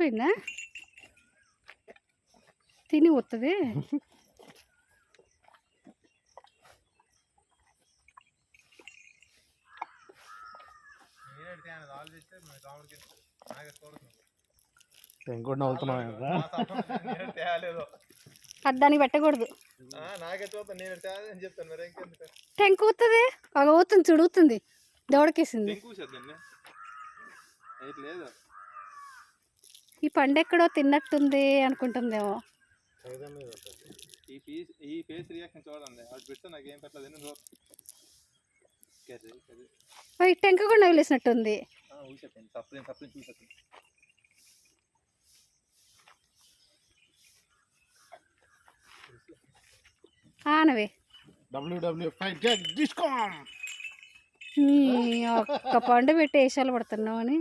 చచ్చిపోయిందా తిని వస్తుంది ఇంకోటి నవ్వుతున్నావు కదా. పెట్టకూడదు. టెంక్ ఊతుంది ఒక ఊతుంది దవడకేసింది లేదు. ఈ పండు ఎక్కడో తిన్నట్టుంది అనుకుంటుందేమో. ఈ ఫేస్ ఈ ఫేస్ రియాక్షన్ చూడండి అది పెడితే నాకు ఏం పెట్టలేదు నేను కర్రీ కర్రీ ఓ, ఈ టెంక కూడా సప్లై సప్లై ఆనవే నీ ఒక్క పండు పెట్టి వేషాలు పడుతున్నావు అని.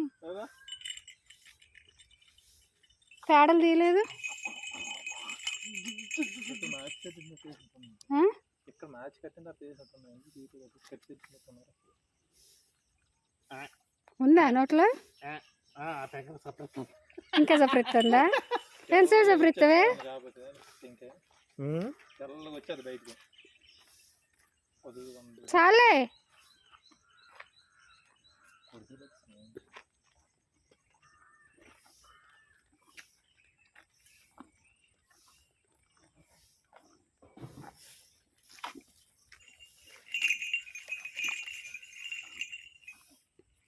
కట్టి తెచ్చుకుంటున్నారు ఉందా నోట్లో? ఇంకా సపరిస్తుందా ఎంతసేపు సపరిస్తావే కాబట్టి ఇంకా తెల్లగా వచ్చేది బయటికి పొద్దుగా ఉంది చాలే.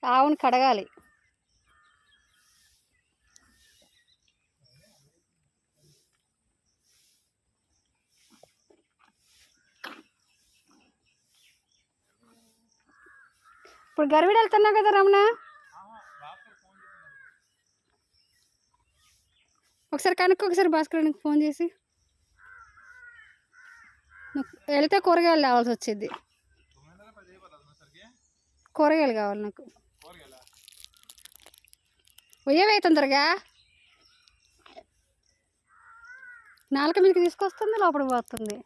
ఆవును కడగాలి. ఇప్పుడు గర్విడ వెళ్తున్నావు కదా రమణ? ఒకసారి కనుక్కో ఒకసారి భాస్కరానికి ఫోన్ చేసి. నువ్వు వెళ్తే కూరగాయలు కావాల్సి వచ్చేది. కూరగాయలు కావాలి నాకు. ఉయ్యవే తొందరగా నాలుక మీదకి తీసుకొస్తుంది లోపలికి పోతుంది.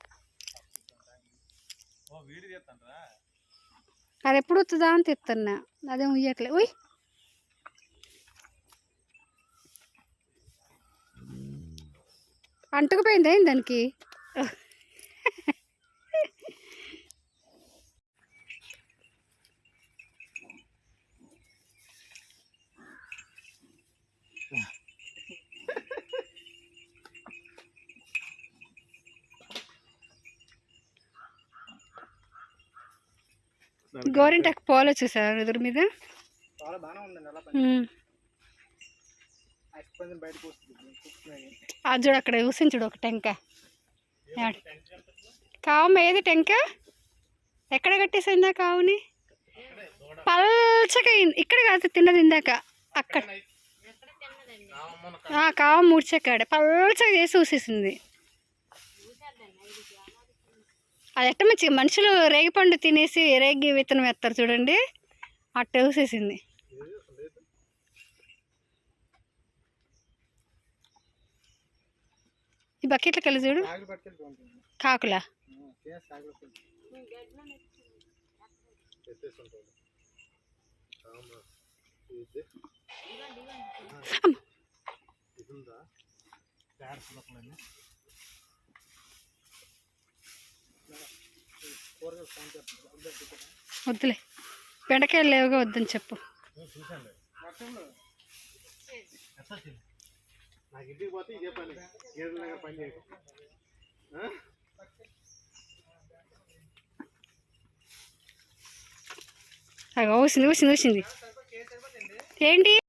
అది ఎప్పుడు వస్తుందా అని తిస్తున్నా అదేం ఉయ్యట్లే. ఉయ్! అంటుకుపోయింది ఏంటి దానికి? గోరింటాకు పోలు చూసారు ఎదురు మీద? అది చూడు అక్కడ చూడు ఒక టెంక. కావమ్మ ఏది టెంక? ఎక్కడ కట్టేసిందా కావుని? పల్చగా అయింది. ఇక్కడ కాదు తిన్నది ఇందాక. అక్కడ. కావ మూడ్చకాడ. పల్చగా చేసి చూసేసింది అది ఎట్ట మంచి మనుషులు రేగిపండు తినేసి రేగి విత్తనం వేస్తారు చూడండి. అట్ట వేసేసింది ఈ బకెట్లకి వెళ్ళి చూడు. కాకులా? అమ్మ. వద్దులే. బెండకాయలు లేవుగా వద్దని చెప్పు. నాకు ఇంటికి పోతే ఇదే పని పని చేయకు అగో ఊసింది ఊసింది ఊసింది. ఏంటి?